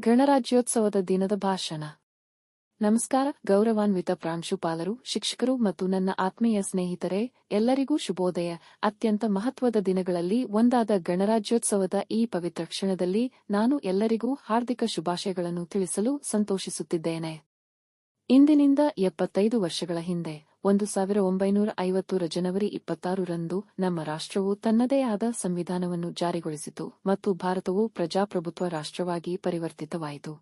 ಗಣರಾಜ್ಯೋತ್ಸವದ ದಿನದ ಭಾಷಣ. ನಮಸ್ಕಾರ, ಗೌರವಾನ್ವಿತ ಪ್ರಾಂಶುಪಾಲರು, ಶಿಕ್ಷಕರು ಮತ್ತು ನನ್ನ ಆತ್ಮೀಯ ಸ್ನೇಹಿತರೆ, ಎಲ್ಲರಿಗೂ ಶುಭೋದಯ. ಅತ್ಯಂತ ಮಹತ್ವದ ದಿನಗಳಲ್ಲಿ ಒಂದಾದ ಗಣರಾಜ್ಯೋತ್ಸವದ ಈ ಪವಿತ್ರ ಕ್ಷಣದಲ್ಲಿ ನಾನು ಎಲ್ಲರಿಗೂ ಹಾರ್ದಿಕ ಶುಭಾಶಯಗಳನ್ನು ತಿಳಿಸಲು ಸಂತೋಷಿಸುತ್ತಿದ್ದೇನೆ. ಇಂದಿನಿಂದ ಎಪ್ಪತ್ತೈದು ವರ್ಷಗಳ ಹಿಂದೆ ಒಂದು ಸಾವಿರ ಒಂಬೈನೂರ ಐವತ್ತರ ಜನವರಿ ಇಪ್ಪತ್ತಾರರಂದು ನಮ್ಮ ರಾಷ್ಟ್ರವು ತನ್ನದೇ ಆದ ಸಂವಿಧಾನವನ್ನು ಜಾರಿಗೊಳಿಸಿತು ಮತ್ತು ಭಾರತವು ಪ್ರಜಾಪ್ರಭುತ್ವ ರಾಷ್ಟ್ರವಾಗಿ ಪರಿವರ್ತಿತವಾಯಿತು.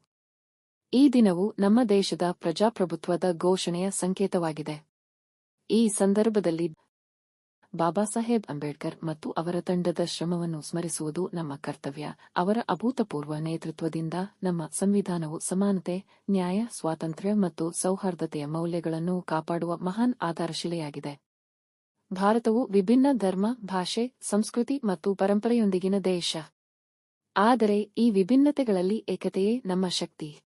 ಈ ದಿನವು ನಮ್ಮ ದೇಶದ ಪ್ರಜಾಪ್ರಭುತ್ವದ ಘೋಷಣೆಯ ಸಂಕೇತವಾಗಿದೆ. ಈ ಸಂದರ್ಭದಲ್ಲಿ ಬಾಬಾ ಸಾಹೇಬ್ ಅಂಬೇಡ್ಕರ್ ಮತ್ತು ಅವರ ತಂಡದ ಶ್ರಮವನ್ನು ಸ್ಮರಿಸುವುದು ನಮ್ಮ ಕರ್ತವ್ಯ. ಅವರ ಅಭೂತಪೂರ್ವ ನೇತೃತ್ವದಿಂದ ನಮ್ಮ ಸಂವಿಧಾನವು ಸಮಾನತೆ, ನ್ಯಾಯ, ಸ್ವಾತಂತ್ರ್ಯ ಮತ್ತು ಸೌಹಾರ್ದತೆಯ ಮೌಲ್ಯಗಳನ್ನು ಕಾಪಾಡುವ ಮಹಾನ್ ಆಧಾರಶಿಲೆಯಾಗಿದೆ. ಭಾರತವು ವಿಭಿನ್ನ ಧರ್ಮ, ಭಾಷೆ, ಸಂಸ್ಕೃತಿ ಮತ್ತು ಪರಂಪರೆಯೊಂದಿಗಿನ ದೇಶ. ಆದರೆ ಈ ವಿಭಿನ್ನತೆಗಳಲ್ಲಿ ಏಕತೆಯೇ ನಮ್ಮ ಶಕ್ತಿ.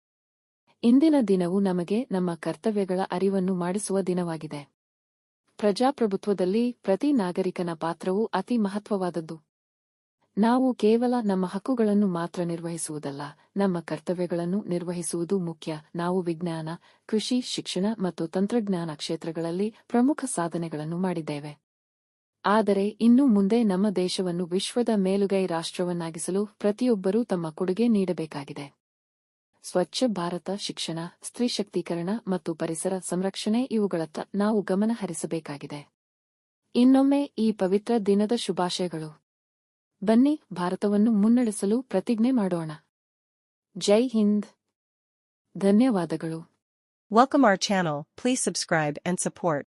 ಇಂದಿನ ದಿನವು ನಮಗೆ ನಮ್ಮ ಕರ್ತವ್ಯಗಳ ಅರಿವನ್ನು ಮಾಡಿಸುವ ದಿನವಾಗಿದೆ. ಪ್ರಜಾಪ್ರಭುತ್ವದಲ್ಲಿ ಪ್ರತಿ ನಾಗರಿಕನ ಪಾತ್ರವು ಅತಿ ಮಹತ್ವವಾದದ್ದು. ನಾವು ಕೇವಲ ನಮ್ಮ ಹಕ್ಕುಗಳನ್ನು ಮಾತ್ರ ನಿರ್ವಹಿಸುವುದಲ್ಲ, ನಮ್ಮ ಕರ್ತವ್ಯಗಳನ್ನು ನಿರ್ವಹಿಸುವುದು ಮುಖ್ಯ. ನಾವು ವಿಜ್ಞಾನ, ಕೃಷಿ, ಶಿಕ್ಷಣ ಮತ್ತು ತಂತ್ರಜ್ಞಾನ ಕ್ಷೇತ್ರಗಳಲ್ಲಿ ಪ್ರಮುಖ ಸಾಧನೆಗಳನ್ನು ಮಾಡಿದ್ದೇವೆ. ಆದರೆ ಇನ್ನು ಮುಂದೆ ನಮ್ಮ ದೇಶವನ್ನು ವಿಶ್ವದ ಮೇಲುಗೈ ರಾಷ್ಟ್ರವನ್ನಾಗಿಸಲು ಪ್ರತಿಯೊಬ್ಬರೂ ತಮ್ಮ ಕೊಡುಗೆ ನೀಡಬೇಕಾಗಿದೆ. ಸ್ವಚ್ಛ ಭಾರತ, ಶಿಕ್ಷಣ, ಸ್ತ್ರೀ ಶಕ್ತೀಕರಣ ಮತ್ತು ಪರಿಸರ ಸಂರಕ್ಷಣೆ ಇವುಗಳತ್ತ ನಾವು ಗಮನ ಹರಿಸಬೇಕಾಗಿದೆ. ಇನ್ನೊಮ್ಮೆ ಈ ಪವಿತ್ರ ದಿನದ ಶುಭಾಶಯಗಳು. ಬನ್ನಿ, ಭಾರತವನ್ನು ಮುನ್ನಡೆಸಲು ಪ್ರತಿಜ್ಞೆ ಮಾಡೋಣ. ಜೈ ಹಿಂದ್. ಧನ್ಯವಾದಗಳು. Welcome our channel please subscribe and support.